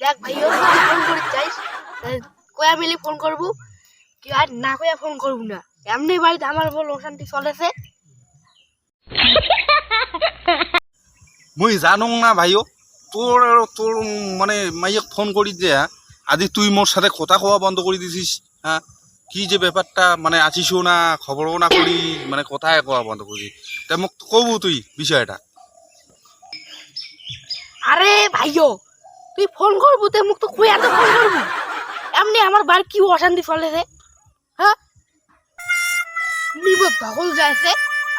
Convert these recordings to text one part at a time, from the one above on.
দেখ ভাইও ফোন করে চাইস কয়া মিলে ফোন করব? কি আর না কয়া ফোন করব না। এমনি বাড়িতে আমার বল অশান্তি চলেছে। মুই জানো না ভাইও তোর তোর মানে মাইয়াক ফোন কৰি যে হা, আজি তুই মোর সাথে কথা কোয়া বন্ধ করে দিছিস হ্যাঁ? কি যে ব্যাপারটা মানে আছিসও না খবরও না করি মানে কথায় কোয়া বন্ধ করি। তা মোক কব তুই বিষয়টা। আরে ভাইও তুই ফোন করব তুই মুখ তো কয়া তো ফোন করব। এমনি আমার বাড়ি কি অশান্তি চলেছে হ্যাঁ? নিব যাইছে,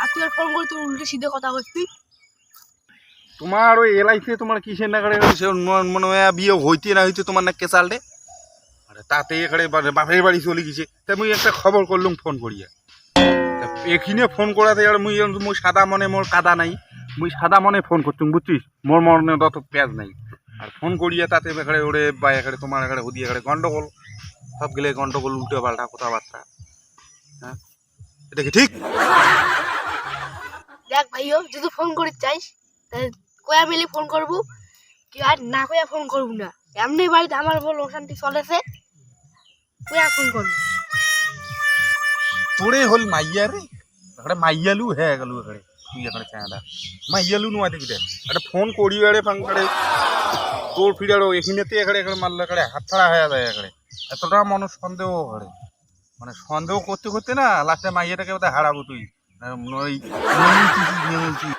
আর তুই ফোন করে তুই উল্টে সিধে কথা করছিস তোমার ওই এলাইতে তোমার কিসের না করে সে মনে হয় বিয়ে হইতে না হইতে তোমার না তাতে এখানে বাপের বাড়ি চলে গেছে। তা মুই একটা খবর করলুম ফোন করিয়া। এখিনে ফোন করাতে আর মুই মুই সাদা মনে মোর কাদা নাই। মুই সাদা মনে ফোন করতুম, বুঝছিস? মোর মনে তত পেঁয়াজ নাই। আর ফোন করিয়া তাতে এখানে ওরে বা এখানে তোমার এখানে ওদিকে এখানে গন্ডগোল। সব গেলে গন্ডগোল উল্টো পাল্টা কথাবার্তা। হ্যাঁ? এটা কি ঠিক? দেখ ভাইও যদি ফোন করে চাইস তাহলে কয়া মিলে ফোন করব? কি আর না কয়া ফোন করব না। এমনি বাড়িতে আমার বল অশান্তি চলেছে কয়া ফোন করব? তোরে হল মাইয়া রে। এখানে মাইয়ালু হ্যাঁ গেলু এখানে। তুই এখানে চাঁদা। মাইয়ালু নুয়া দেখি দে। একটা ফোন করি আরে ফাঙ্কারে তোর ফিরারো এখানেতে এখানে এখানে মারলে এখানে হাত ছাড়া হয়ে যায় এখানে এতটা মানুষ সন্দেহ করে। মানে সন্দেহ করতে করতে না লাস্টে মাইয়াটাকে বোধহয় হারাবো তুই। নেমুলছিস